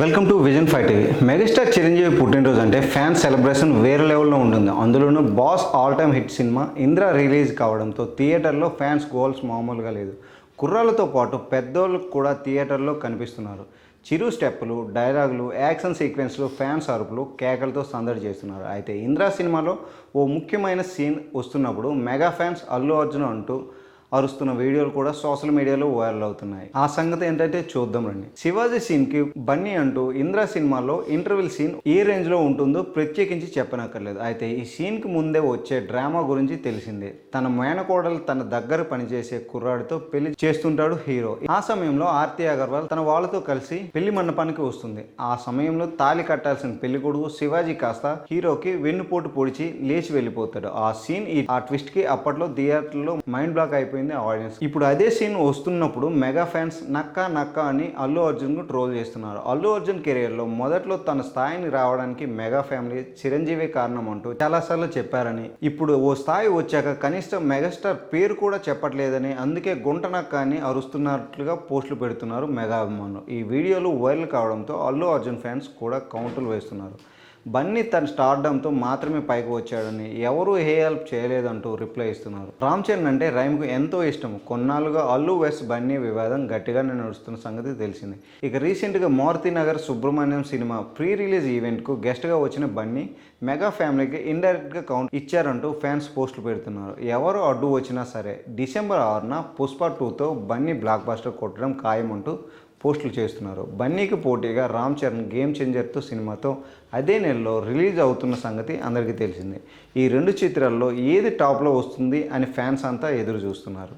Welcome to vision five TV megastar Chiranjeevi పుట్టినరోజు అంటే fan celebration వేరే లెవెల్లో ఉంటుంది. అందులోనూ boss all time hit cinema Indra release కావడంతో థియేటర్లో ఫ్యాన్స్ గోల్స్ మామూలుగా లేదు. కుర్రాలతో పాటు పెద్దోళ్ళు కూడా థియేటర్లో కనిపిస్తున్నారు. చిరు స్టెప్పులు డైలాగులు యాక్షన్ సీక్వెన్స్లు ఫ్యాన్స్ అరుపులు కేకలతో సందడి చేస్తున్నారు. అయితే ఇంద్ర సినిమాలో ఓ ముఖ్యమైన సీన్ వస్తున్నప్పుడు మెగా ఫ్యాన్స్ అల్లు అర్జున్ అంటూ అరుస్తున్న వీడియోలు కూడా సోషల్ మీడియాలో వైరల్ అవుతున్నాయి. ఆ సంగతి ఏంటంటే చూద్దాం రండి. శివాజీ సీన్కి బన్నీ అంటూ ఇంద్ర సినిమాలో ఇంటర్వెల్ సీన్ ఏ రేంజ్లో ఉంటుందో ప్రత్యేకించి చెప్పనక్కర్లేదు. అయితే ఈ సీన్కి ముందే వచ్చే డ్రామా గురించి తెలిసిందే. తన మేనకోడలు తన దగ్గర పనిచేసే కుర్రాడితో పెళ్ళి చేస్తుంటాడు హీరో. ఆ సమయంలో ఆర్తి అగర్వాల్ తన వాళ్ళతో కలిసి పెళ్ళి మండపానికి వస్తుంది. ఆ సమయంలో తాలి కట్టాల్సిన పెళ్ళి కొడుకు శివాజీ కాస్త హీరోకి వెన్నుపోటు పొడిచి లేచి వెళ్ళిపోతాడు. ఆ సీన్ ఈ- ఆ ట్విస్ట్కి అప్పట్లో థియేటర్లో మైండ్ బ్లాక్ అయిపోయింది. ఆడియన్స్ ఇప్పుడు అదే సీన్ వస్తున్నప్పుడు మెగా ఫ్యాన్స్ నక్క నక్క అని అల్లు అర్జున్కు ట్రోల్ చేస్తున్నారు. అల్లు అర్జున్ కెరియర్లో మొదట్లో తన స్థాయిని రావడానికి మెగా ఫ్యామిలీ చిరంజీవి కారణం అంటూ చాలాసార్లు చెప్పారని ఇప్పుడు ఓ స్థాయి వచ్చాక కనీసం మెగాస్టార్ పేరు కూడా చెప్పట్లేదని అందుకే గుంట నక్క అని అరుస్తున్నట్లుగా పోస్టులు పెడుతున్నారు మెగా అభిమానులు. ఈ వీడియోలు వైరల్ కావడంతో అల్లు అర్జున్ ఫ్యాన్స్ కూడా కౌంటర్లు వేస్తున్నారు. బన్నీ తన స్టార్డంతో మాత్రమే పైకి వచ్చాడని ఎవరూ ఏ హెల్ప్ చేయలేదంటూ రిప్లై ఇస్తున్నారు. రామ్ చరణ్ అంటే రైమ్కు ఎంతో ఇష్టం కొన్నాళ్ళుగా అల్లు వెస్ బన్నీ వివాదం గట్టిగానే నడుస్తున్న సంగతి తెలిసింది. ఇక రీసెంట్గా Maruthi Nagar Subrahmanyam cinema pre release ఈవెంట్కు గెస్ట్గా వచ్చిన బన్నీ మెగా ఫ్యామిలీకి ఇండైరెక్ట్గా కౌంట్ ఇచ్చారంటూ ఫ్యాన్స్ పోస్టులు పెడుతున్నారు. ఎవరు అడ్డు వచ్చినా సరే డిసెంబర్ ఆరున పుష్ప టూతో బన్నీ బ్లాక్ బాస్టర్ కొట్టడం ఖాయమంటూ పోస్టులు చేస్తున్నారు. బన్నీకి పోటీగా రామ్ చరణ్ గేమ్ చేంజర్తో సినిమాతో అదే నెలలో రిలీజ్ అవుతున్న సంగతి అందరికీ తెలిసిందే. ఈ రెండు చిత్రాల్లో ఏది టాప్లో వస్తుంది అని ఫ్యాన్స్ అంతా ఎదురు చూస్తున్నారు.